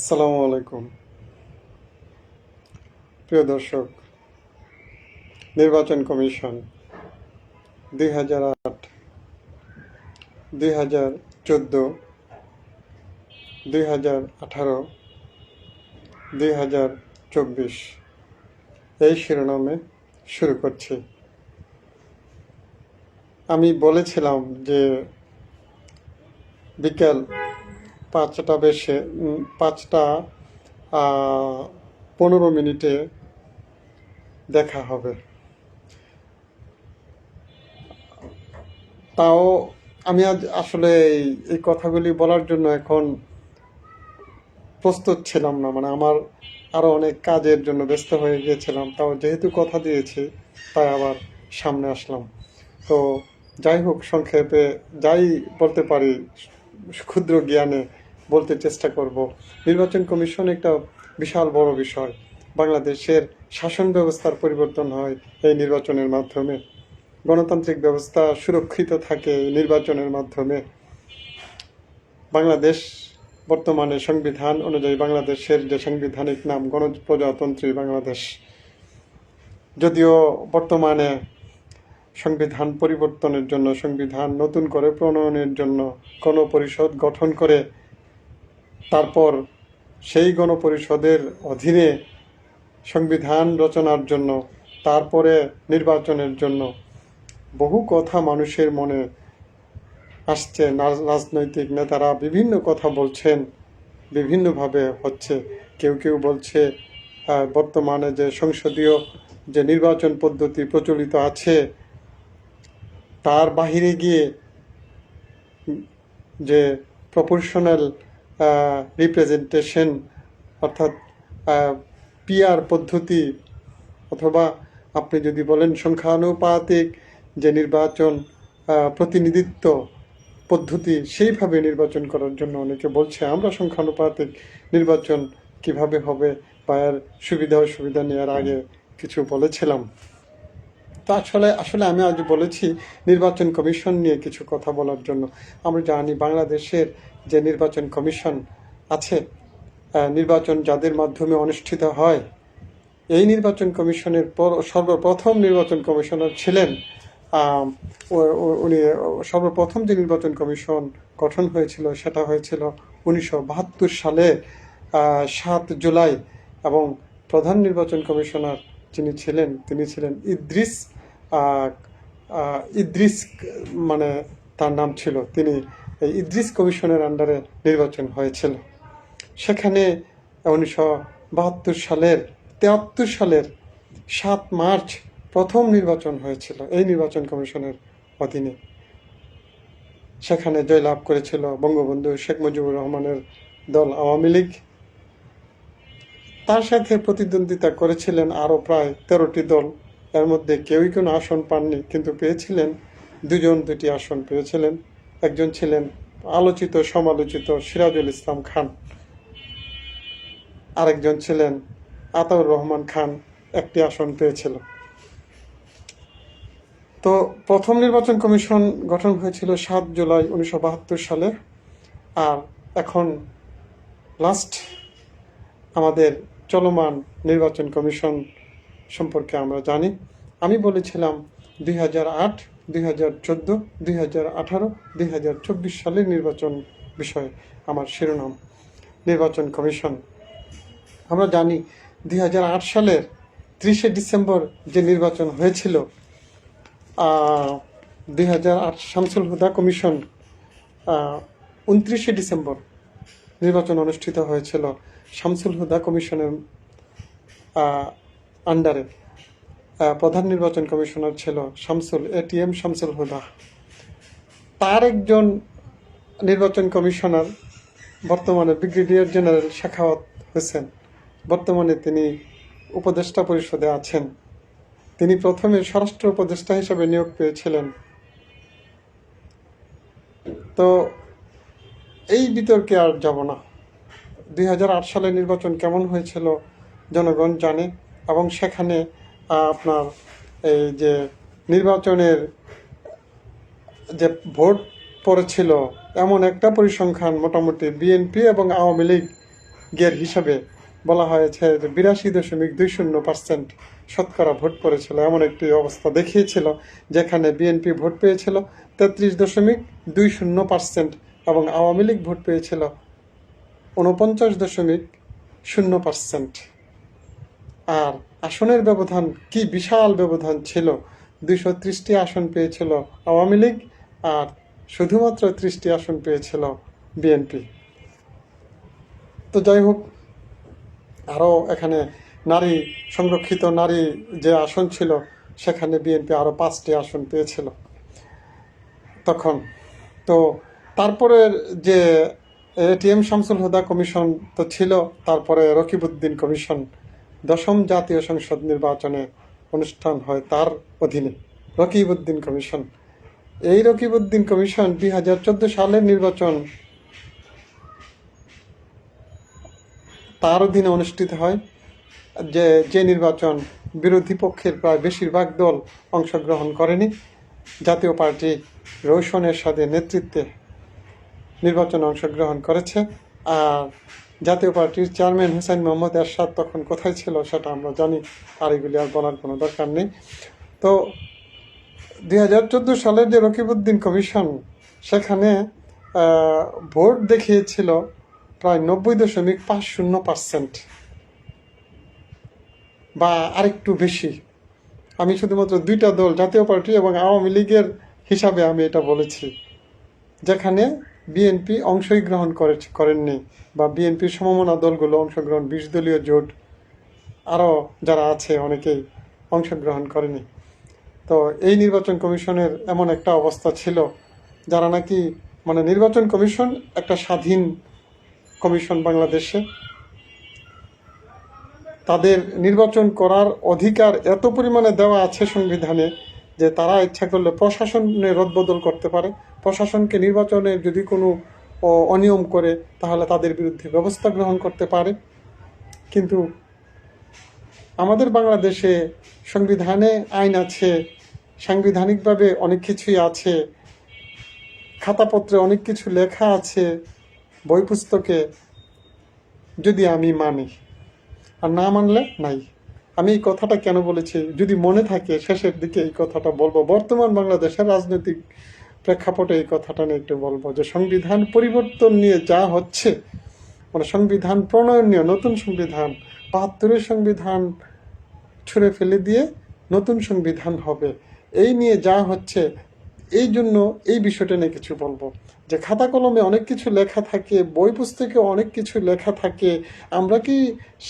আসসালামু আলাইকুম। প্রিয় দর্শক, নির্বাচন কমিশন দুই হাজার আট, দুই হাজার চোদ্দ, দুই হাজার আঠারো, দুই হাজার চব্বিশ এই শিরোনামে শুরু করছি। আমি বলেছিলাম যে বিকেল পাঁচটা বেশে পাঁচটা পনেরো মিনিটে দেখা হবে। তাও আমি আজ আসলে এই- কথাগুলি বলার জন্য এখন প্রস্তুত ছিলাম না। মানে আমার আরও অনেক কাজের জন্য ব্যস্ত হয়ে গিয়েছিলাম। তাও যেহেতু কথা দিয়েছি, তাই আবার সামনে আসলাম। তো যাই হোক, সংক্ষেপে যাই বলতে পারি ক্ষুদ্র জ্ঞানে বলতে চেষ্টা করব। নির্বাচন কমিশন একটা বিশাল বড় বিষয়। বাংলাদেশের শাসন ব্যবস্থার পরিবর্তন হয় এই নির্বাচনের মাধ্যমে। গণতান্ত্রিক ব্যবস্থা সুরক্ষিত থাকে নির্বাচনের মাধ্যমে। বাংলাদেশ বর্তমানে সংবিধান অনুযায়ী বাংলাদেশের যে সাংবিধানিক নাম গণপ্রজাতন্ত্রী বাংলাদেশ। যদিও বর্তমানে সংবিধান পরিবর্তনের জন্য, সংবিধান নতুন করে প্রণয়নের জন্য গণপরিষদ গঠন করে, তারপর সেই গণপরিষদের অধীনে সংবিধান রচনার জন্য, তারপরে নির্বাচনের জন্য বহু কথা মানুষের মনে আসছে। রাজনৈতিক নেতারা বিভিন্ন কথা বলছেন, বিভিন্নভাবে হচ্ছে। কেউ কেউ বলছে বর্তমানে যে সংসদীয় যে নির্বাচন পদ্ধতি প্রচলিত আছে তার বাহিরে গিয়ে যে প্রপোর্শনাল রিপ্রেজেন্টেশন অর্থাৎ পিআর পদ্ধতি অথবা আপনি যদি বলেন সংখ্যানুপাতিক যে নির্বাচন প্রতিনিধিত্ব পদ্ধতি সেইভাবে নির্বাচন করার জন্য অনেকে বলছে, আমরা সংখ্যানুপাতিক নির্বাচন কীভাবে হবে? বা এর সুবিধা অসুবিধা নেওয়ার আগে কিছু বলেছিলাম। তো আসলে আসলে আমি আজ বলেছি নির্বাচন কমিশন নিয়ে কিছু কথা বলার জন্য। আমরা জানি বাংলাদেশের যে নির্বাচন কমিশন আছে নির্বাচন যাদের মাধ্যমে অনুষ্ঠিত হয়, এই নির্বাচন কমিশনের পর সর্বপ্রথম নির্বাচন কমিশনার ছিলেন উনি সর্বপ্রথম যে নির্বাচন কমিশন গঠন হয়েছিল সেটা হয়েছিল উনিশশো বাহাত্তর সালে সাত জুলাই এবং প্রধান নির্বাচন কমিশনার যিনি ছিলেন তিনি ছিলেন ইদ্রিস ইদ্রিস মানে তার নাম ছিল, তিনি এই ইদ্রিস কমিশনের আন্ডারে নির্বাচন হয়েছিল। সেখানে উনিশশো বাহাত্তর সালের, তেয়াত্তর সালের সাত মার্চ প্রথম নির্বাচন হয়েছিল, এই নির্বাচন কমিশনের অধীনে। সেখানে জয়লাভ করেছিল বঙ্গবন্ধু শেখ মুজিবুর রহমানের দল আওয়ামী লীগ। তার সাথে প্রতিদ্বন্দ্বিতা করেছিলেন আরও প্রায় তেরোটি দল। এর মধ্যে কেউই কোনো আসন পাননি, কিন্তু পেয়েছিলেন, দুজন, দুটি আসন পেয়েছিলেন। একজন ছিলেন আলোচিত, সমালোচিত সিরাজুল ইসলাম খান। আরেকজন ছিলেন আতাউর রহমান খান, একটি আসন পেয়েছিল। তো প্রথম নির্বাচন কমিশন গঠন হয়েছিল সাত জুলাই উনিশশো বাহাত্তর সালে। আর এখন লাস্ট আমাদের চলমান নির্বাচন কমিশন সম্পর্কে আমরা জানি। আমি বলেছিলাম দুই হাজার আট, দুই হাজার চোদ্দ, দুই হাজার আঠারো, দুই হাজার চব্বিশ সালের নির্বাচন বিষয়ে আমার শিরোনাম। নির্বাচন কমিশন। আমরা জানি দুই হাজার আট সালের ত্রিশে ডিসেম্বর যে নির্বাচন হয়েছিল দুই হাজার আট শামসুল হুদা কমিশন উনত্রিশে ডিসেম্বর নির্বাচন অনুষ্ঠিত হয়েছিল। শামসুল হুদা কমিশনের আন্ডারে প্রধান নির্বাচন কমিশনার ছিল শামসুল এটিএম শামসুল হুদা। তার একজন নির্বাচন কমিশনার বর্তমানে ব্রিগেডিয়ার জেনারেল শেখাওয়াত হোসেন। বর্তমানে তিনি উপদেষ্টা পরিষদে আছেন। তিনি প্রথমে স্বরাষ্ট্র উপদেষ্টা হিসেবে নিয়োগ পেয়েছিলেন। তো এই বিতর্কে আর যাব না। দুই হাজার আট সালে নির্বাচন কেমন হয়েছিল, জনগণ জানে। এবং সেখানে আপনার এই যে নির্বাচনের যে ভোট পড়েছিল, এমন একটা পরিসংখ্যান মোটামুটি বিএনপি এবং আওয়ামী লীগ গের হিসাবে বলা হয়েছে যে বিরাশি দশমিক দুই শূন্য পার্সেন্ট শতকরা ভোট পড়েছিল। এমন একটি অবস্থা দেখিয়েছিল, যেখানে বিএনপি ভোট পেয়েছিল তেত্রিশ দশমিক দুই শূন্য পার্সেন্ট এবং আওয়ামী লীগ ভোট পেয়েছিল উনপঞ্চাশ দশমিক শূন্য পার্সেন্ট। আর আসনের ব্যবধান, কি বিশাল ব্যবধান ছিল? দুশো ত্রিশটি আসন পেয়েছিল আওয়ামী লীগ আর শুধুমাত্র ত্রিশটি আসন পেয়েছিল বিএনপি। তো যাই হোক, আরও এখানে নারী, সংরক্ষিত নারী যে আসন ছিল, সেখানে বিএনপি আরও পাঁচটি আসন পেয়েছিল তখন। তো তারপরে যে এটিএম শামসুল হুদা কমিশন তো ছিল, তারপরে রকিবউদ্দিন কমিশন দশম জাতীয় সংসদ নির্বাচনে অনুষ্ঠান হয় তার অধীনে। রকিবউদ্দিন কমিশন। এই রকিবউদ্দিন কমিশন দুই হাজার চোদ্দ সালের নির্বাচন তার অধীনে অনুষ্ঠিত হয়, যে যে নির্বাচন বিরোধী পক্ষের প্রায় বেশিরভাগ দল অংশগ্রহণ করেনি। জাতীয় পার্টি রৌশনের সাথে নেতৃত্বে নির্বাচনে অংশগ্রহণ করেছে। আর জাতীয় পার্টির চেয়ারম্যান হুসাইন মোহাম্মদ এরশাদ তখন কোথায় ছিল সেটা আমরা জানি আর এগুলি আর বলার কোনো দরকার নেই। তো দুই হাজার চোদ্দ সালের যে রকিবউদ্দিন কমিশন, সেখানে ভোট দেখিয়েছিল প্রায় নব্বই দশমিক পাঁচ শূন্য পার্সেন্ট বা আরেকটু বেশি। আমি শুধুমাত্র দুইটা দল, জাতীয় পার্টি এবং আওয়ামী লীগের হিসাবে আমি এটা বলেছি, যেখানে বিএনপি অংশই গ্রহণ করে করেননি বা বিএনপির সমমনা দলগুলো অংশগ্রহণ বিশ দলীয় জোট আরও যারা আছে অনেকেই অংশগ্রহণ করেনি। তো এই নির্বাচন কমিশনের এমন একটা অবস্থা ছিল যারা নাকি মানে নির্বাচন কমিশন একটা স্বাধীন কমিশন বাংলাদেশে। তাদের নির্বাচন করার অধিকার এত পরিমাণে দেওয়া আছে সংবিধানে যে তারা ইচ্ছা করলে প্রশাসনে রদবদল করতে পারে। প্রশাসনকে নির্বাচনে যদি কোনো অনিয়ম করে, তাহলে তাদের বিরুদ্ধে ব্যবস্থা গ্রহণ করতে পারে। কিন্তু আমাদের বাংলাদেশে সংবিধানে আইন আছে, সাংবিধানিকভাবে অনেক কিছুই আছে, খাতাপত্রে অনেক কিছু লেখা আছে বই পুস্তকে যদি আমি মানি। আর না মানলে নাই। আমি এই কথাটা কেন বলেছি? যদি মনে থাকে শেষের দিকে এই কথাটা বলব। বর্তমান বাংলাদেশের রাজনৈতিক প্রেক্ষাপটে এই কথাটা নিয়ে একটু বলব যে সংবিধান পরিবর্তন নিয়ে যা হচ্ছে মানে সংবিধান প্রণয়ন নিয়ে, নতুন সংবিধান, বাহাত্তরের সংবিধান ছুঁড়ে ফেলে দিয়ে নতুন সংবিধান হবে। এই নিয়ে যা হচ্ছে, এই জন্য এই বিষয়টা নিয়ে কিছু বলব। যে খাতা কলমে অনেক কিছু লেখা থাকে, বই পুস্তকে অনেক কিছু লেখা থাকে, আমরা কি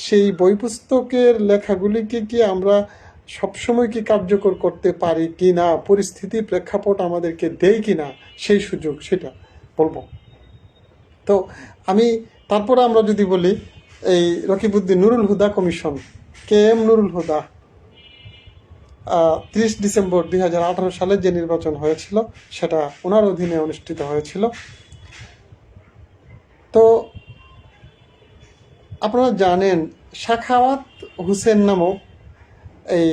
সেই বই পুস্তকের লেখাগুলিকে কি আমরা সবসময় কি কার্যকর করতে পারি কি না? পরিস্থিতির প্রেক্ষাপট আমাদেরকে দেয় কি না? সেই সুযোগ, সেটা বলব। তো আমি তারপরে আমরা যদি বলি, এই Rakibuddin Nurul Huda commission, K M Nurul Huda? ত্রিশ ডিসেম্বর দুই হাজার আঠারো সালে যে নির্বাচন হয়েছিল, সেটা ওনার অধীনে অনুষ্ঠিত হয়েছিল। তো আপনারা জানেন শাখাওয়াত হুসেন নামক এই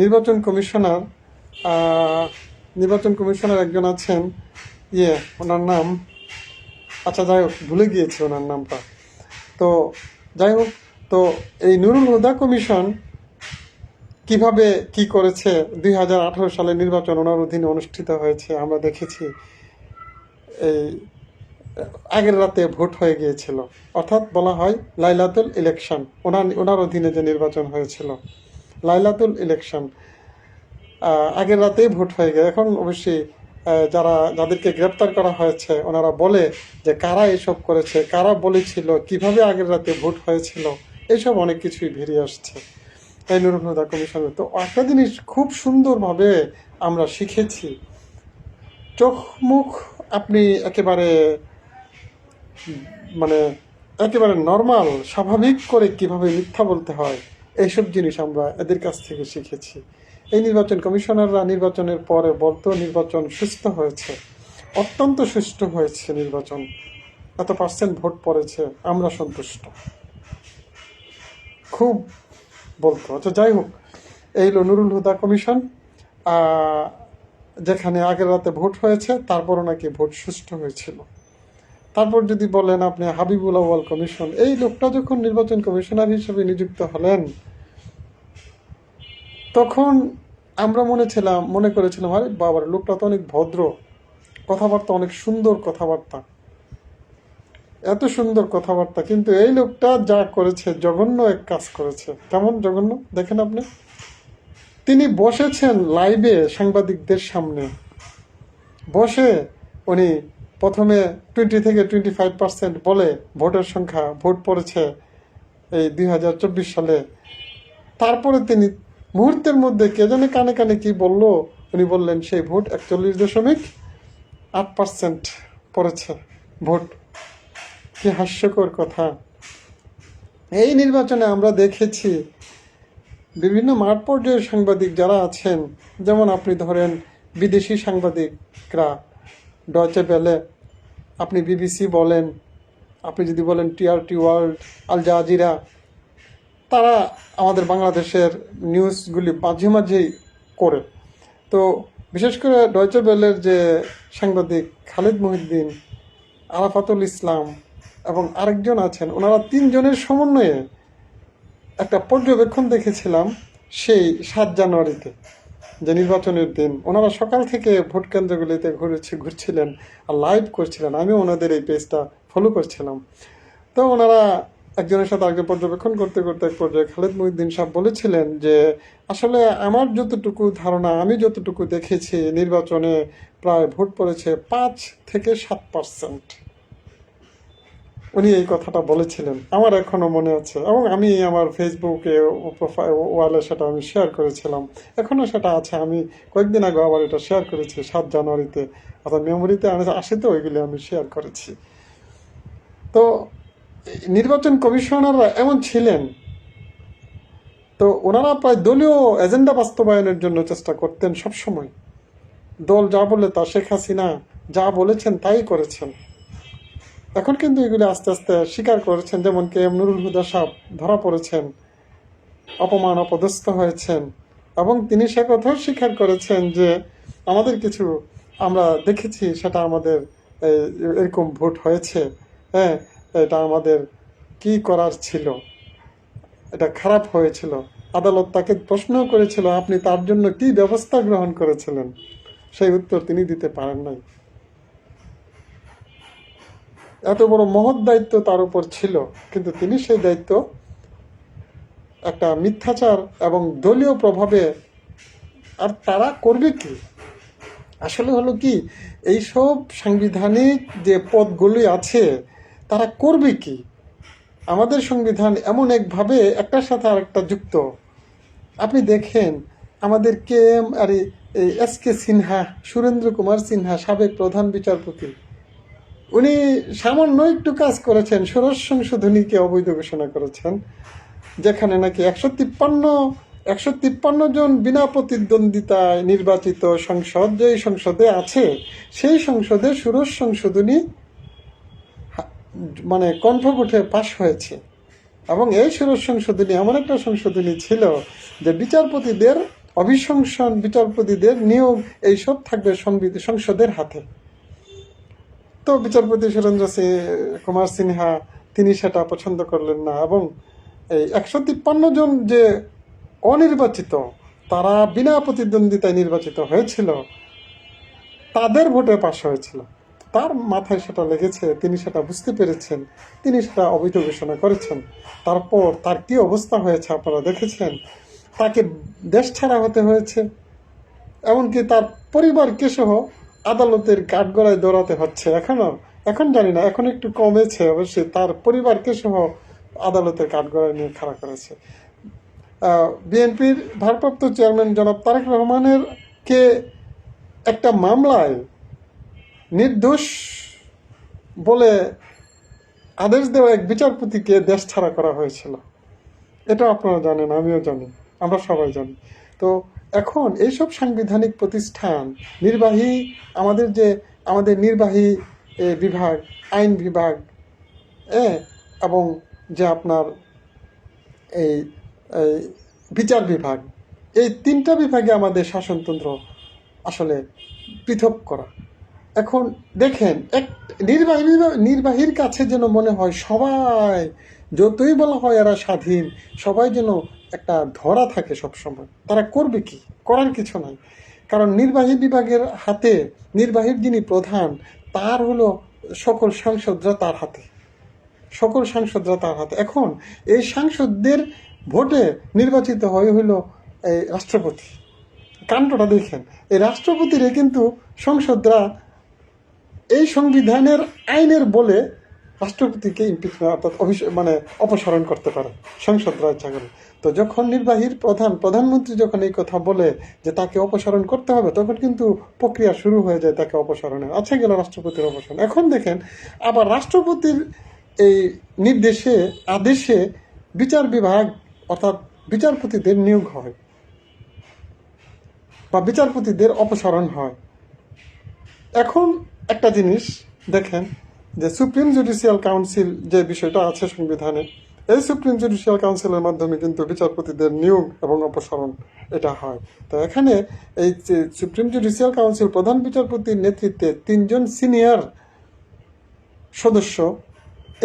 নির্বাচন কমিশনার নির্বাচন কমিশনার একজন আছেন ইয়ে ওনার নাম আচ্ছা যাই হোক, ভুলে গিয়েছি ওনার নামটা। তো যাই হোক, তো এই নুরুল হুদা কমিশন কীভাবে কি করেছে? দুই হাজার আঠারো সালে নির্বাচন ওনার অধীনে অনুষ্ঠিত হয়েছে, আমরা দেখেছি। এই, আগের রাতে ভোট হয়ে গিয়েছিল। অর্থাৎ বলা হয় লাইলাতুল ইলেকশন। ওনার ওনার অধীনে যে নির্বাচন হয়েছিল। লাইলাতুল ইলেকশন। আগের রাতেই ভোট হয়ে গেছে এখন অবশ্যই যারা, যাদেরকে গ্রেপ্তার করা হয়েছে, ওনারা বলে যে কারা এসব করেছে, কারা বলেছিল, কীভাবে আগের রাতে ভোট হয়েছিল, এসব অনেক কিছুই বেরিয়ে আসছে। কমিশনের তো একটা জিনিস খুব সুন্দরভাবে আমরা শিখেছি। চোখ মুখ আপনি একেবারে মানে একেবারে নর্মাল স্বাভাবিক করে কীভাবে মিথ্যা বলতে হয়, এইসব জিনিস আমরা এদের কাছ থেকে শিখেছি। এই নির্বাচন কমিশনাররা নির্বাচনের পরে বলতো, নির্বাচন সুস্থ হয়েছে। অত্যন্ত সুষ্ঠু হয়েছে নির্বাচন। এত পার্সেন্ট ভোট পড়েছে, আমরা সন্তুষ্ট। খুব বলতো। আচ্ছা যাই হোক, এই হলো নুরুল হুদা কমিশন যেখানে আগের রাতে ভোট হয়েছে, তারপরও নাকি ভোট সুষ্ঠু হয়েছিল। তারপর যদি বলেন আপনি হাবিবুল আওয়াল কমিশন, এই লোকটা যখন নির্বাচন কমিশনার হিসেবে নিযুক্ত হলেন, তখন আমরা মনে ছিলাম, মনে করেছিলাম, আরে বাবার, লোকটা তো অনেক ভদ্র, কথাবার্তা অনেক সুন্দর কথাবার্তা। এত সুন্দর কথাবার্তা, কিন্তু এই লোকটা যা করেছে, জঘন্য এক কাজ করেছে। কেমন জঘন্য? দেখেন আপনি। তিনি বসেছেন লাইভে সাংবাদিকদের সামনে। বসে উনি প্রথমে টোয়েন্টি থেকে টোয়েন্টি ফাইভ পার্সেন্ট বলে ভোটের সংখ্যা, ভোট পড়েছে এই দুই হাজার চব্বিশ সালে। তারপরে তিনি মুহূর্তের মধ্যে কে জানে কানে কানে কি বলল? উনি বললেন, সেই ভোট একচল্লিশ দশমিক আট পার্সেন্ট পড়েছে, ভোট কি হাস্যকর কথা। এই নির্বাচনে আমরা দেখেছি বিভিন্ন মাঠ পর্যায়ের সাংবাদিক যারা আছেন, যেমন আপনি ধরেন বিদেশি সাংবাদিকরা ডচে বেলে আপনি বিবিসি বলেন, আপনি যদি বলেন টিআরটি ওয়ার্ল্ড আল জাজিরা তারা আমাদের বাংলাদেশের নিউজগুলি মাঝে মাঝেই করে। তো বিশেষ করে ডয়চে বেলের যে সাংবাদিক খালিদ মহিউদ্দিন, আরাফাতুল ইসলাম এবং আরেকজন আছেন। ওনারা তিনজনের সমন্বয়ে একটা পর্যবেক্ষণ দেখেছিলাম সেই সাত জানুয়ারিতে, যে নির্বাচনের দিন। ওনারা সকাল থেকে ভোট কেন্দ্রগুলিতে ঘুরেছে, ঘুরছিলেন আর লাইভ করছিলেন। আমিও ওনাদের এই পেজটা ফলো করছিলাম। তো ওনারা একজনের সাথে আরেকজন পর্যবেক্ষণ করতে করতে এক পর্যায়ে খালেদ মহিউদ্দিন সাহেব বলেছিলেন যে, আসলে আমার যতটুকু ধারণা, আমি যতটুকু দেখেছি, নির্বাচনে প্রায় ভোট পড়েছে পাঁচ থেকে সাত পার্সেন্ট উনি এই কথাটা বলেছিলেন। আমার এখনও মনে আছে। এবং আমি আমার ফেসবুকে ওয়ালে সেটা আমি শেয়ার করেছিলাম। এখনও সেটা আছে। আমি কয়েকদিন আগে আবার এটা শেয়ার করেছি, সাত জানুয়ারিতে। অর্থাৎ মেমোরিতে আসে তো, ওইগুলি আমি শেয়ার করেছি। তো, নির্বাচন কমিশনাররা এমন ছিলেন। তো, ওনারা প্রায় দলীয় এজেন্ডা বাস্তবায়নের জন্য চেষ্টা করতেন সবসময়। দল যা বলে তা শেখ হাসিনা যা বলেছেন তাই করেছেন। এখন কিন্তু এগুলি আস্তে আস্তে স্বীকার করেছেন, যেমন কে এম নুরুল হুদা সাহ ধরা পড়েছেন, অপমান, অপদস্থ হয়েছেন, এবং তিনি সে কথাও স্বীকার করেছেন যে আমাদের কিছু আমরা দেখেছি, সেটা আমাদের এরকম ভোট হয়েছে হ্যাঁ এটা আমাদের কি করার ছিল, এটা খারাপ হয়েছিল, আদালত তাকে প্রশ্ন করেছিল, আপনি তার জন্য কি ব্যবস্থা গ্রহণ করেছিলেন? সেই উত্তর তিনি দিতে পারেন নাই। এত বড় মহৎ দায়িত্ব তার উপর ছিল, কিন্তু তিনি সেই দায়িত্ব একটা মিথ্যাচার এবং দলীয় প্রভাবে, আর তারা করবে কি? আসলে হলো কি, এইসব সাংবিধানিক যে পদগুলি আছে, তারা করবে কি? আমাদের সংবিধান এমন একভাবে একটার সাথে আরেকটা যুক্ত। আপনি দেখেন, আমাদের কে এম আর এস কে সিনহা, সুরেন্দ্র কুমার সিনহা, সাবেক প্রধান বিচারপতি উনি সামান্য একটু কাজ করেছেন ষোড়শ সংশোধনীকে অবৈধ ঘোষণা করেছেন, যেখানে নাকি একশো তিপ্পান্ন একশো তিপ্পান্ন জন বিনা প্রতিদ্বন্দ্বিতায় নির্বাচিত সংসদ, যেই সংসদে আছে, সেই সংসদে ষোড়শ সংশোধনী মানে কণ্ঠকোঠে পাশ হয়েছে। এবং এই ষোড়শ সংশোধনী এমন একটা সংশোধনী ছিল যে বিচারপতিদের অভিশংসন, বিচারপতিদের নিয়োগ, এইসব থাকবে সংসদের হাতে। তো বিচারপতি সুরেন্দ্র সিং- কুমার সিনহা, তিনি সেটা পছন্দ করলেন না এবং এই একশো তিপ্পান্ন জন যে অনির্বাচিত, তারা বিনা প্রতিদ্বন্দ্বিতায় নির্বাচিত হয়েছিল, তাদের ভোটে পাশ হয়েছিল। তার মাথায় সেটা লেগেছে, তিনি সেটা বুঝতে পেরেছেন, তিনি সেটা অবৈধ ঘোষণা করেছেন। তারপর তার কি অবস্থা হয়েছে আপনারা দেখেছেন? তাকে দেশ ছাড়া হতে হয়েছে, এমনকি তার পরিবারকে সহ আদালতের কাঠগড়ায় দৌড়াতে হচ্ছে। এখনও, এখন জানি না, এখন একটু কমেছে অবশ্যই। তার পরিবারকে সহ আদালতের কাঠগড়ায় নিয়ে খাড়া করেছে। বিএনপির ভারপ্রাপ্ত চেয়ারম্যান জনাব তারেক রহমানের কে একটা মামলায় নির্দোষ বলে আদেশ দেওয়া এক বিচারপতিকে দেশ ছাড়া করা হয়েছিল। এটা আপনারা জানেন, আমিও জানি, আমরা সবাই জানি। তো এখন এইসব সাংবিধানিক প্রতিষ্ঠান, নির্বাহী আমাদের যে, আমাদের নির্বাহী বিভাগ, আইন বিভাগ এবং যে আপনার এই বিচার বিভাগ, এই তিনটা বিভাগে আমাদের শাসনতন্ত্র আসলে পৃথক করা। এখন দেখেন, এক, নির্বাহী নির্বাহীর কাছে যেন মনে হয় সবাই, যতই বলা হয় এরা স্বাধীন, সবাই যেন একটা ধরা থাকে সবসময়। তারা করবে কি? করার কিছু নাই। কারণ নির্বাহী বিভাগের হাতে নির্বাহীর যিনি প্রধান, তার হলো সকল সাংসদরা তার হাতে। সকল সাংসদরা তার হাতে। এখন এই সাংসদদের ভোটে নির্বাচিত হয়ে হলো এই রাষ্ট্রপতি। কাণ্ডটা দেখেন। এই রাষ্ট্রপতিরে কিন্তু সংসদরা এই সংবিধানের আইনের বলে রাষ্ট্রপতিকে ইম্পিচমেন্ট অর্থাৎ মানে অপসারণ করতে পারে সংসদরা ইচ্ছা করে তো যখন নির্বাহীর প্রধান, প্রধানমন্ত্রী যখন এই কথা বলে যে তাকে অপসারণ করতে হবে, তখন কিন্তু প্রক্রিয়া শুরু হয়ে যায় তাকে অপসারণের। আচ্ছা গেল রাষ্ট্রপতির অপসারণ। এখন দেখেন, আবার রাষ্ট্রপতির এই নির্দেশে, আদেশে বিচার বিভাগ, অর্থাৎ বিচারপতিদের নিয়োগ হয় বা বিচারপতিদের অপসারণ হয়। এখন একটা জিনিস দেখেন যে সুপ্রিম জুডিশিয়াল কাউন্সিল যে বিষয়টা আছে সংবিধানে এই সুপ্রিম জুডিশিয়াল কাউন্সিলের মাধ্যমে কিন্তু বিচারপতিদের নিয়োগ এবং অপসারণ এটা হয়। তো এখানে এই সুপ্রিম জুডিশিয়াল কাউন্সিল প্রধান বিচারপতির নেতৃত্বে তিনজন সিনিয়র সদস্য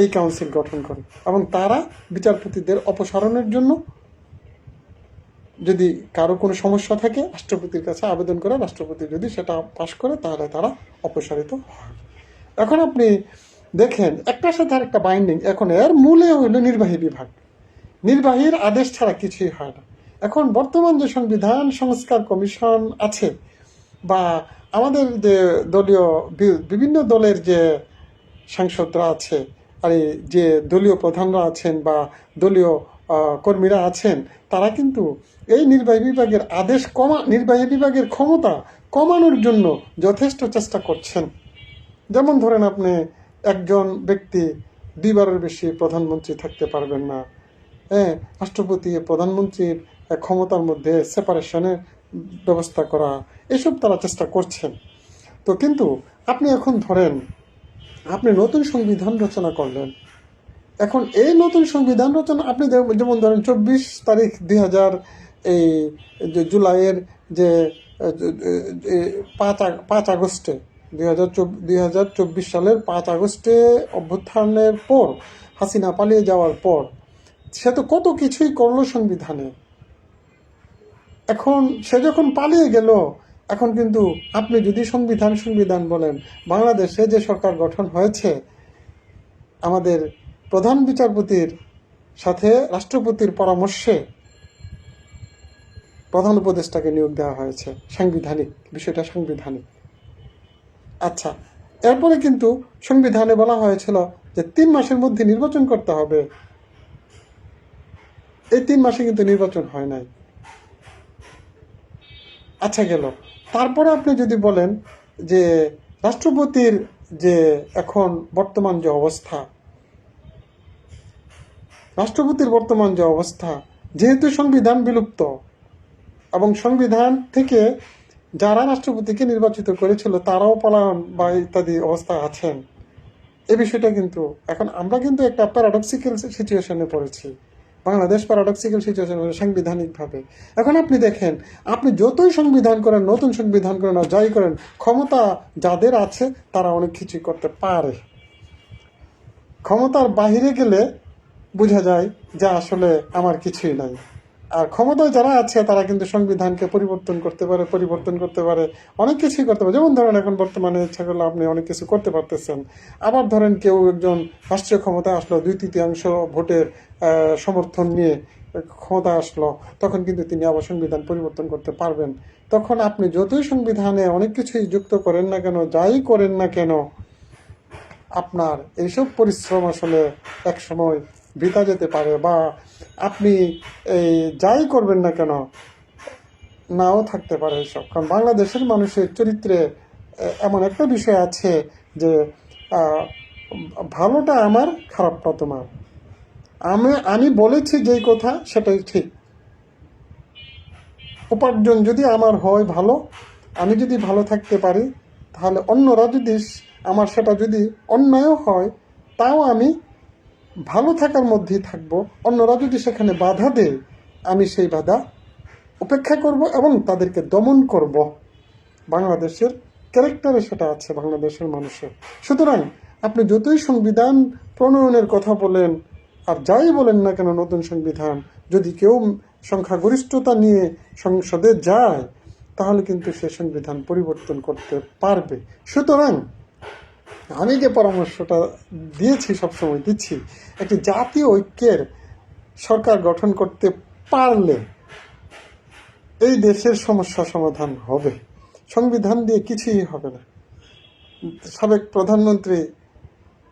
এই কাউন্সিল গঠন করে এবং তারা বিচারপতিদের অপসারণের জন্য যদি কারও কোনো সমস্যা থাকে, রাষ্ট্রপতির কাছে আবেদন করে রাষ্ট্রপতি যদি সেটা পাশ করে, তাহলে তারা অপসারিত হয়। এখন আপনি দেখেন, একটার সাথে আর একটা বাইন্ডিং এখন এর মূলে হইল নির্বাহী বিভাগ। নির্বাহীর আদেশ ছাড়া কিছুই হয় না। এখন বর্তমান যে সংবিধান, সংস্কার কমিশন আছে, বা আমাদের যে দলীয় বিভিন্ন দলের যে সাংসদরা আছে, আর যে দলীয় প্রধানরা আছেন বা দলীয় কর্মীরা আছেন, তারা কিন্তু এই নির্বাহী বিভাগের আদেশ কমা, নির্বাহী বিভাগের ক্ষমতা কমানোর জন্য যথেষ্ট চেষ্টা করছেন। যেমন ধরেন আপনি একজন ব্যক্তি দুইবারের বেশি প্রধানমন্ত্রী থাকতে পারবেন না। হ্যাঁ রাষ্ট্রপতি, প্রধানমন্ত্রীর ক্ষমতার মধ্যে সেপারেশনের ব্যবস্থা করা, এসব তারা চেষ্টা করছেন। তো কিন্তু আপনি এখন ধরেন, আপনি নতুন সংবিধান রচনা করলেন। এখন এই নতুন সংবিধান রচনা, আপনি যেমন ধরেন চব্বিশ তারিখ দুই হাজার এই জুলাইয়ের যে পাঁচ পাঁচ আগস্টে দুই সালের পাঁচ আগস্টে অভ্যুত্থানের পর, হাসিনা পালিয়ে যাওয়ার পর, সে তো কত কিছুই করল সংবিধানে। এখন সে যখন পালিয়ে গেল, এখন কিন্তু আপনি যদি সংবিধান সংবিধান বলেন, বাংলাদেশে যে সরকার গঠন হয়েছে, আমাদের প্রধান বিচারপতির সাথে রাষ্ট্রপতির পরামর্শে প্রধান উপদেষ্টাকে নিয়োগ দেওয়া হয়েছে, সাংবিধানিক, বিষয়টা সাংবিধানিক। আচ্ছা এরপরে কিন্তু সংবিধানে বলা হয়েছিল যে তিন মাসের মধ্যে নির্বাচন করতে হবে। এই তিন মাসে কিন্তু নির্বাচন হয় নাই। আচ্ছা গেল। তারপরে আপনি যদি বলেন যে রাষ্ট্রপতির যে এখন বর্তমান যে অবস্থা, রাষ্ট্রপতির বর্তমান যে অবস্থা, যেহেতু সংবিধান বিলুপ্ত এবং সংবিধান থেকে যারা রাষ্ট্রপতিকে নির্বাচিত করেছিল, তারাও পলায়ন বা ইত্যাদি অবস্থা আছেন। এ বিষয়টা কিন্তু, এখন আমরা কিন্তু একটা প্যারাডক্সিক্যাল সিচুয়েশনে পড়েছি। বাংলাদেশ প্যারাডক্সিক্যাল সিচুয়েশন সাংবিধানিকভাবে। এখন আপনি দেখেন, আপনি যতই সংবিধান করেন, নতুন সংবিধান করেন আর যাই করেন, ক্ষমতা যাদের আছে, তারা অনেক কিছুই করতে পারে। ক্ষমতার বাহিরে গেলে বোঝা যায় যে আসলে আমার কিছুই নাই। আর ক্ষমতায় যারা আছে, তারা কিন্তু সংবিধানকে পরিবর্তন করতে পারে, পরিবর্তন করতে পারে, অনেক কিছুই করতে পারে। যেমন ধরেন, এখন বর্তমানে ইচ্ছা করলে আপনি অনেক কিছু করতে পারতেছেন। আবার ধরেন কেউ একজন রাষ্ট্রীয় ক্ষমতা আসলো, দুই তৃতীয়াংশ ভোটের সমর্থন নিয়ে ক্ষমতা আসলো, তখন কিন্তু তিনি আবার সংবিধান পরিবর্তন করতে পারবেন। তখন আপনি যতই সংবিধানে অনেক কিছুই যুক্ত করেন না কেন, যাই করেন না কেন, আপনার এইসব পরিশ্রম আসলে এক সময় বৃথা যেতে পারে বা আপনি এই যাই করবেন না কেন, নাও থাকতে পারে এসব। কারণ বাংলাদেশের মানুষের চরিত্রে এমন একটা বিষয় আছে যে ভালোটা আমার, খারাপটা তোমার। আমি আমি বলেছি যেই কথা, সেটাই ঠিক। উপার্জন যদি আমার হয় ভালো, আমি যদি ভালো থাকতে পারি, তাহলে অন্যরা যদি আমার, সেটা যদি অন্যায়ও হয়, তাও আমি ভালো থাকার মধ্যেই থাকব, অন্যরা যদি সেখানে বাধা দেয়, আমি সেই বাধা উপেক্ষা করব এবং তাদেরকে দমন করব। বাংলাদেশের ক্যারেক্টারে সেটা আছে, বাংলাদেশের মানুষের। সুতরাং আপনি যতই সংবিধান প্রণয়নের কথা বলেন, আর যাই বলেন না কেন নতুন সংবিধান, যদি কেউ সংখ্যাগরিষ্ঠতা নিয়ে সংসদে যায়, তাহলে কিন্তু সে সংবিধান পরিবর্তন করতে পারবে। সুতরাং আমি যে পরামর্শটা দিয়েছি সবসময় দিচ্ছি, একটি জাতীয় ঐক্যের সরকার গঠন করতে পারলে এই দেশের সমস্যা সমাধান হবে। সংবিধান দিয়ে কিছুই হবে না। সাবেক প্রধানমন্ত্রী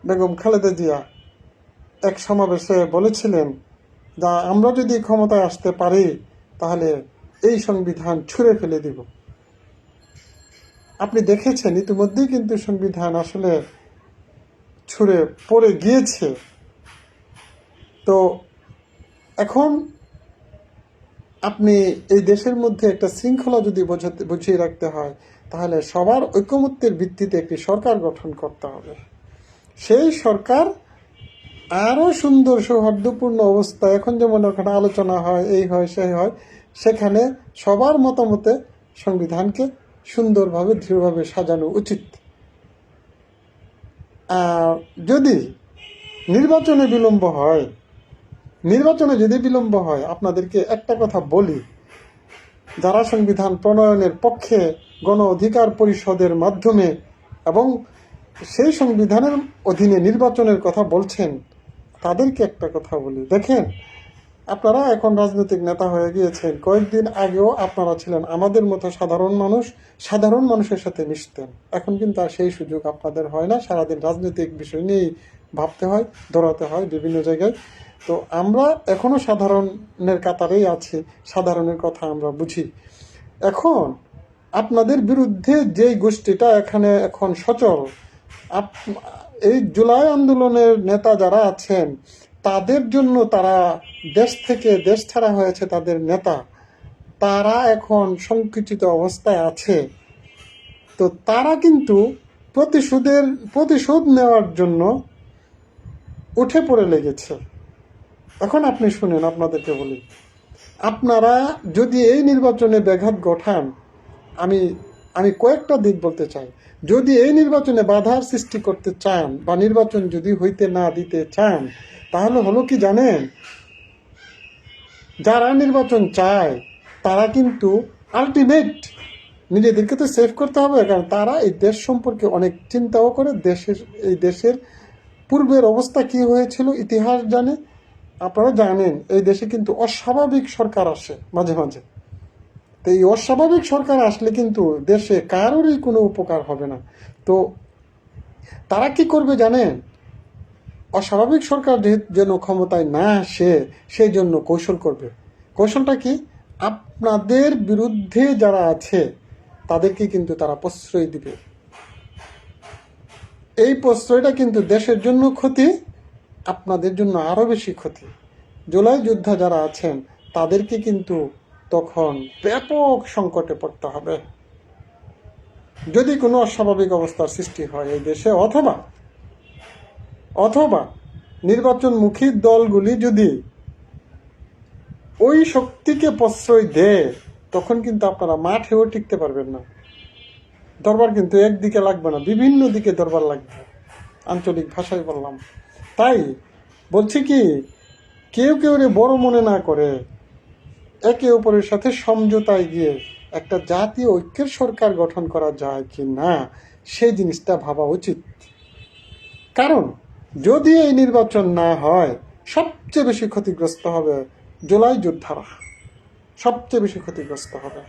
বেগম খালেদা জিয়া এক সমাবেশে বলেছিলেন, যা আমরা যদি ক্ষমতায় আসতে পারি, তাহলে এই সংবিধান ছুঁড়ে ফেলে দিব। আপনি দেখেছেন, ইতিমধ্যেই কিন্তু সংবিধান আসলে ছুঁড়ে পড়ে গিয়েছে। তো এখন আপনি এই দেশের মধ্যে একটা শৃঙ্খলা যদি বোঝাতে বুঝিয়ে রাখতে হয়, তাহলে সবার ঐকমত্যের ভিত্তিতে একটি সরকার গঠন করতে হবে। সেই সরকার আরও সুন্দর, সৌহার্দ্যপূর্ণ অবস্থা, এখন যেমন ওখানে আলোচনা হয়, এই হয়, সেই হয়, সেখানে সবার মতামতে সংবিধানকে সুন্দরভাবে, দৃঢ়ভাবে সাজানো উচিত। যদি নির্বাচনে বিলম্ব হয়, নির্বাচনে যদি বিলম্ব হয়, আপনাদেরকে একটা কথা বলি। যারা সংবিধান প্রণয়নের পক্ষে গণ অধিকার পরিষদের মাধ্যমে এবং সেই সংবিধানের অধীনে নির্বাচনের কথা বলছেন, তাদেরকে একটা কথা বলি। দেখেন আপনারা এখন রাজনৈতিক নেতা হয়ে গিয়েছেন। কয়েকদিন আগেও আপনারা ছিলেন। আমাদের মতো সাধারণ মানুষ, সাধারণ মানুষের সাথে মিশতেন। এখন কিন্তু আর সেই সুযোগ আপনাদের হয় না। সারাদিন রাজনৈতিক বিষয় নিয়েই ভাবতে হয়, দৌড়াতে হয় বিভিন্ন জায়গায়। তো আমরা এখনও সাধারণের কাতারেই আছি। সাধারণের কথা আমরা বুঝি। এখন আপনাদের বিরুদ্ধে যেই গোষ্ঠীটা এখানে এখন সচল এই জুলাই আন্দোলনের নেতা যারা আছেন তাদের জন্য তারা দেশ থেকে দেশ ছাড়া হয়েছে তাদের নেতা। তারা এখন সংকুচিত অবস্থায় আছে। তো তারা কিন্তু প্রতিশোধের, প্রতিশোধ নেওয়ার জন্য উঠে পড়ে লেগেছে। এখন আপনি শুনেন, আপনাদেরকে বলি। আপনারা যদি এই নির্বাচনে ব্যাঘাত ঘটান, আমি আমি কয়েকটা দিক বলতে চাই। যদি এই নির্বাচনে বাধার সৃষ্টি করতে চান বা নির্বাচন যদি হইতে না দিতে চান তাহলে হলো কি জানেন? যারা নির্বাচন চায়, তারা কিন্তু আলটিমেট নিজেদেরকে তো সেভ করতে হবে, কারণ তারা এই দেশ সম্পর্কে অনেক চিন্তাও করে। দেশের, এই দেশের পূর্বের অবস্থা কি হয়েছিল, ইতিহাস জানে। আপনারা জানেন, এই দেশে কিন্তু অস্বাভাবিক সরকার আসে মাঝে মাঝে। তো এই অস্বাভাবিক সরকার আসলে কিন্তু দেশে কারোরই কোনো উপকার হবে না। তো তারা কি করবে জানেন? অস্বাভাবিক সরকার যেন ক্ষমতায় না আসে, সেই জন্য কৌশল করবে। কৌশলটা কি? আপনাদের বিরুদ্ধে যারা আছে, তাদেরকে কিন্তু তারা প্রশ্রয় দিবে। এই প্রশ্রয়টা কিন্তু দেশের জন্য ক্ষতি, আপনাদের জন্য আরও বেশি ক্ষতি। জুলাই যোদ্ধা যারা আছেন, তাদেরকে কিন্তু তখন ব্যাপক সংকটে পড়তে হবে। যদি কোনো অস্বাভাবিক অবস্থার সৃষ্টি হয় এই দেশে, অথবা অথবা নির্বাচনমুখী দলগুলি যদি ওই শক্তিকে প্রশ্রয় দেয়, তখন কিন্তু আপনারা মাঠেও টিকতে পারবেন না। দরবার কিন্তু একদিকে লাগবে না, বিভিন্ন দিকে দরবার লাগবে, আঞ্চলিক ভাষায় বললাম। তাই বলছি কি, কেউ কেউ রে বড় মনে না করে, একে অপরের সাথে সমঝোতায় গিয়ে একটা জাতীয় ঐক্যের সরকার গঠন করা যায় কি না, সেই জিনিসটা ভাবা উচিত। কারণ যদি এই নির্বাচন না হয়, সবচেয়ে বেশি ক্ষতিগ্রস্ত হবে জুলাই যোদ্ধারা। সবচেয়ে বেশি ক্ষতিগ্রস্ত হবে।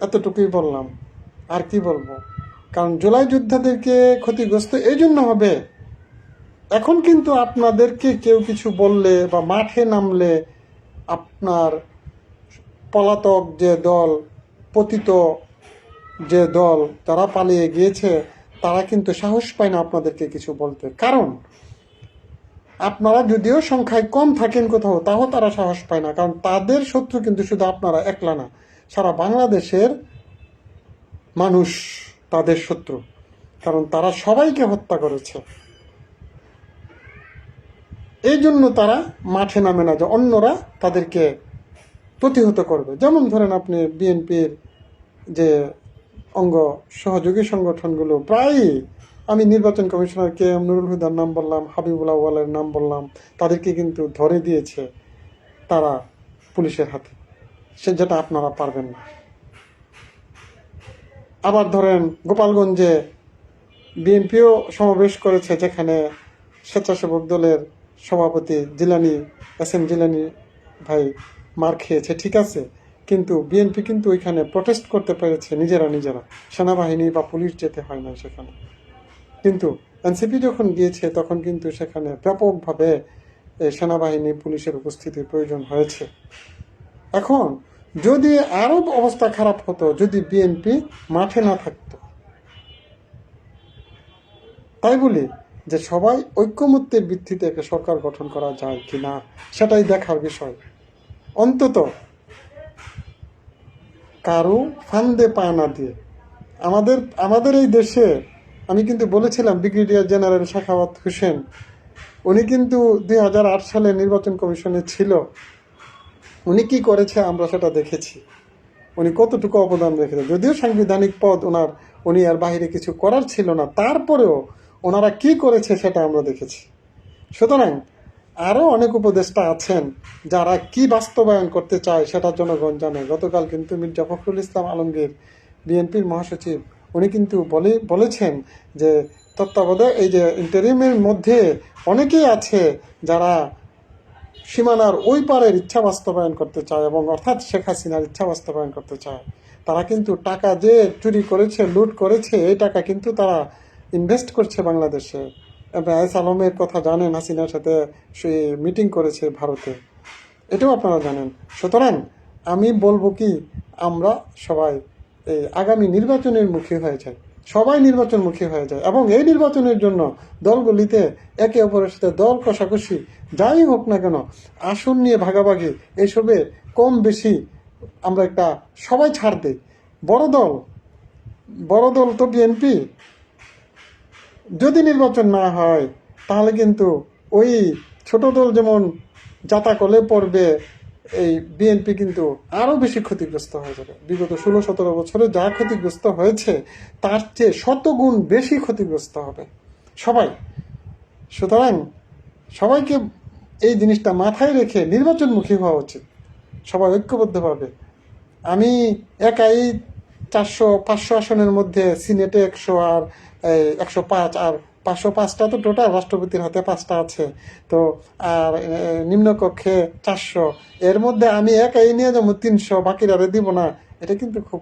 এতটুকুই বললাম। আর কি বলব? কারণ জুলাই যোদ্ধাদেরকে ক্ষতিগ্রস্ত এই জন্য হবে। এখন কিন্তু আপনাদেরকে কেউ কিছু বললে বা মাঠে নামলে আপনার পলাতক যে দল, পতিত যে দল, তারা পালিয়ে গিয়েছে। তারা কিন্তু সাহস পায় না আপনাদেরকে কিছু বলতে। কারণ, আপনারা যদিও সংখ্যায় কম থাকেন কোথাও, তাও তারা সাহস পায় না। কারণ তাদের শত্রু কিন্তু শুধু আপনারা, একলা না। সারা বাংলাদেশের মানুষ তাদের শত্রু। কারণ তারা সবাইকে হত্যা করেছে। এই জন্য তারা মাঠে নামে না যে অন্যরা তাদেরকে প্রতিহত করবে। যেমন ধরেন আপনি বিএনপির যে অঙ্গ সহযোগী সংগঠনগুলো। প্রায়ই আমি নির্বাচন কমিশনার কে এম নুরুল হুদার নাম বললাম হাবিবুল্লাহ ওয়ালের নাম বললাম, তাদেরকে কিন্তু ধরে দিয়েছে তারা পুলিশের হাতে। সে যেটা আপনারা পারবেন না। আবার ধরেন গোপালগঞ্জে বিএনপিও সমাবেশ করেছে, যেখানে স্বেচ্ছাসেবক দলের সভাপতি জিলানি, এস এম জিলানি ভাই মার খেয়েছে। ঠিক আছে? কিন্তু বিএনপি কিন্তু ওইখানে প্রটেস্ট করতে পেরেছে নিজেরা নিজেরা। সেনাবাহিনী বা পুলিশ যেতে হয় না সেখানে। কিন্তু এনসিপি যখন গিয়েছে, তখন কিন্তু সেখানে ব্যাপকভাবে সেনাবাহিনী, পুলিশের উপস্থিতির প্রয়োজন হয়েছে। এখন যদি আরও অবস্থা খারাপ হতো, যদি বিএনপি মাঠে না থাকতো, তাই বলি যে সবাই ঐক্যমত্যের ভিত্তিতে একটা সরকার গঠন করা যায় কি না সেটাই দেখার বিষয়। অন্তত কারও ফান্দে পা না দিয়ে। আমাদের আমাদের এই দেশে, আমি কিন্তু বলেছিলাম ব্রিগেডিয়ার জেনারেল শাখাওয়াত হোসেন, উনি কিন্তু দুই হাজার আট সালে নির্বাচন কমিশনে ছিল। উনি কি করেছে আমরা সেটা দেখেছি। উনি কতটুকু অবদান রেখেছে। যদিও সাংবিধানিক পদ ওনার, উনি আর বাইরে কিছু করার ছিল না, তারপরেও ওনারা কি করেছে সেটা আমরা দেখেছি। সুতরাং আরও অনেক উপদেষ্টা আছেন যারা কি বাস্তবায়ন করতে চায় সেটা জনগণ জানে গতকাল কিন্তু মির্জা ফখরুল ইসলাম আলমগীর, বিএনপির মহাসচিব, উনি কিন্তু বলে, বলেছেন যে তত্ত্বাবধায়ক, এই যে ইন্টারিমের মধ্যে অনেকেই আছে যারা সীমানার ওই পারের ইচ্ছা বাস্তবায়ন করতে চায় এবং অর্থাৎ শেখ হাসিনার ইচ্ছা বাস্তবায়ন করতে চায়। তারা কিন্তু টাকা যে চুরি করেছে, লুট করেছে, এই টাকা কিন্তু তারা ইনভেস্ট করছে বাংলাদেশে। এস আলমের কথা জানেন, হাসিনার সাথে সে মিটিং করেছে ভারতে। এটাও আপনারা জানেন। সুতরাং আমি বলব কি, আমরা সবাই এই আগামী নির্বাচনের মুখী হয়ে যাই। সবাই নির্বাচনমুখী হয়ে যায় এবং এই নির্বাচনের জন্য দলগুলিতে একে অপরের সাথে দল কষাকষি, যাই হোক না কেন, আসন নিয়ে ভাগাভাগি এইসবে কম বেশি আমরা একটা সবাই ছাড় দিই। বড় দল বড় দল তো বিএনপি যদি নির্বাচন না হয়, তাহলে কিন্তু ওই ছোট দল যেমন জাতাকলে পড়বে, এই বিএনপি কিন্তু আরও বেশি ক্ষতিগ্রস্ত হয়ে যাবে। বিগত ষোলো, সতেরো বছরে যা ক্ষতিগ্রস্ত হয়েছে, তার চেয়ে শতগুণ বেশি ক্ষতিগ্রস্ত হবে। সবাই। সুতরাং সবাইকে এই জিনিসটা মাথায় রেখে নির্বাচনমুখী হওয়া উচিত। সবাই ঐক্যবদ্ধভাবে। আমি একাই চারশো, পাঁচশো আসনের মধ্যে সিনেটে একশো আর একশো পাঁচ আর পাঁচশো পাঁচটা তো টোটাল রাষ্ট্রপতির হাতে পাঁচটা আছে। তো আর নিম্নকক্ষে চারশো। এর মধ্যে আমি একাই নিয়ে যাব তিনশো বাকিরা দিব না। এটা কিন্তু খুব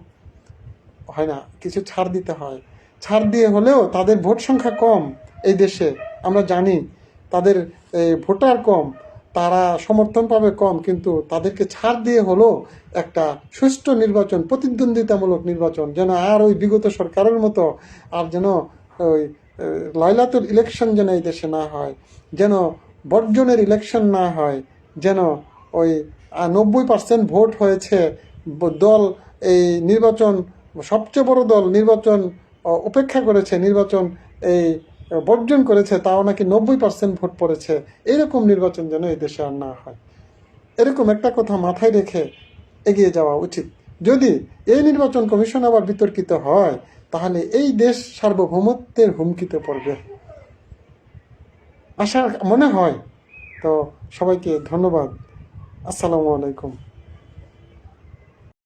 হয় না কিছু ছাড় দিতে হয়। ছাড় দিয়ে হলেও তাদের ভোট সংখ্যা কম এই দেশে আমরা জানি। তাদের এই, ভোটার কম। তারা সমর্থন পাবে কম, কিন্তু তাদেরকে ছাড় দিয়ে হলেও একটা সুষ্ঠু নির্বাচন, প্রতিদ্বন্দ্বিতামূলক নির্বাচন, যেন আর ওই বিগত সরকারের মতো আর যেন ওই লাইলাতুল ইলেকশন যেন এই দেশে না হয়, যেন বর্জনের ইলেকশন না হয়, যেন ওই নব্বই পার্সেন্ট ভোট হয়েছে দল এই নির্বাচন, সবচেয়ে বড় দল নির্বাচন উপেক্ষা করেছে নির্বাচন এই বর্জন করেছে, তাও নাকি নব্বই পার্সেন্ট ভোট পড়েছে। এরকম নির্বাচন যেন এই দেশে আর না হয়। এরকম একটা কথা মাথায় রেখে এগিয়ে যাওয়া উচিত। যদি এই নির্বাচন কমিশন আবার বিতর্কিত হয়, তাহলে এই দেশ সার্বভৌমত্বের হুমকিতে পড়বে। আশা মনে হয়। তো সবাইকে ধন্যবাদ। আসসালামু আলাইকুম।